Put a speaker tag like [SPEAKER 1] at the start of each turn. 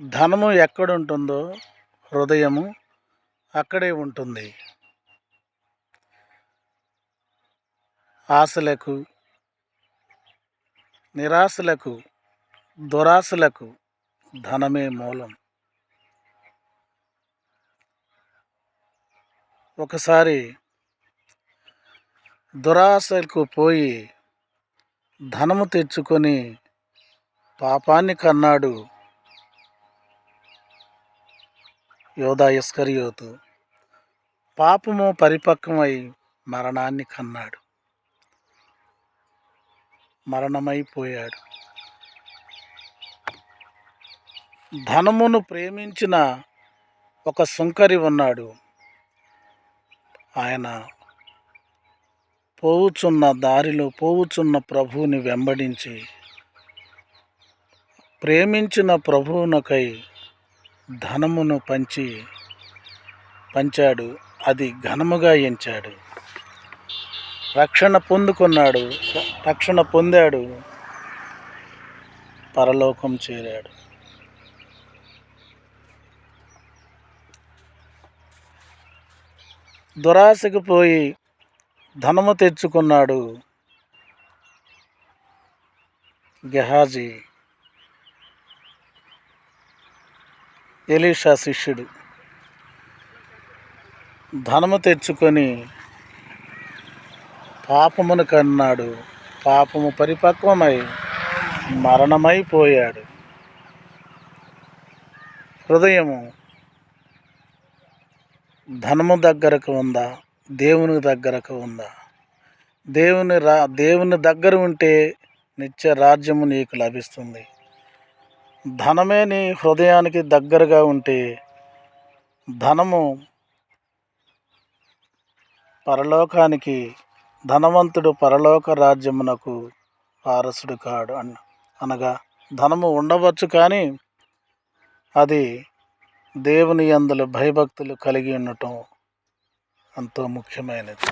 [SPEAKER 1] ధనము ఎక్కడుంటుందో హృదయము అక్కడే ఉంటుంది. ఆశలకు నిరాశలకు దురాశలకు ధనమే మూలం. ఒకసారి దురాశలకు పోయి ధనము తెచ్చుకొని పాపాన్ని కన్నాడు యోధా ఇస్కరియోతు. పాపము పరిపక్వమై మరణాన్ని కన్నాడు. మరణమైపోయాడు ధనమును ప్రేమించిన ఒక సుంకరి ఉన్నాడు. ఆయన పోవుచున్న దారిలో పోవుచున్న ప్రభువుని వెంబడించి ప్రేమించిన ప్రభువునకై ధనమును పంచి పంచాడు అది ఘనముగా ఎంచాడు. రక్షణ పొందుకున్నాడు రక్షణ పొందాడు పరలోకం చేరాడు. దురాశకు పోయి ధనము తెచ్చుకున్నాడు గెహాజీ. ఎలీషా శిష్యుడు. ధనము తెచ్చుకొని పాపమును కన్నాడు. పాపము పరిపక్వమై మరణమైపోయాడు హృదయము ధనము దగ్గరకు ఉందా? దేవుని దగ్గరకు ఉందా? దేవుని రా దేవుని దగ్గర ఉంటే నిత్య రాజ్యము నీకు లభిస్తుంది. ధనమే నీ హృదయానికి దగ్గరగా ఉంటే ధనము పరలోకానికి ధనవంతుడు పరలోక రాజ్యమునకు వారసుడు కాడు అన్న అనగా ధనము ఉండవచ్చు కానీ అది దేవుని అందులో భయభక్తులు కలిగి ఉండటం ఎంతో ముఖ్యమైనది.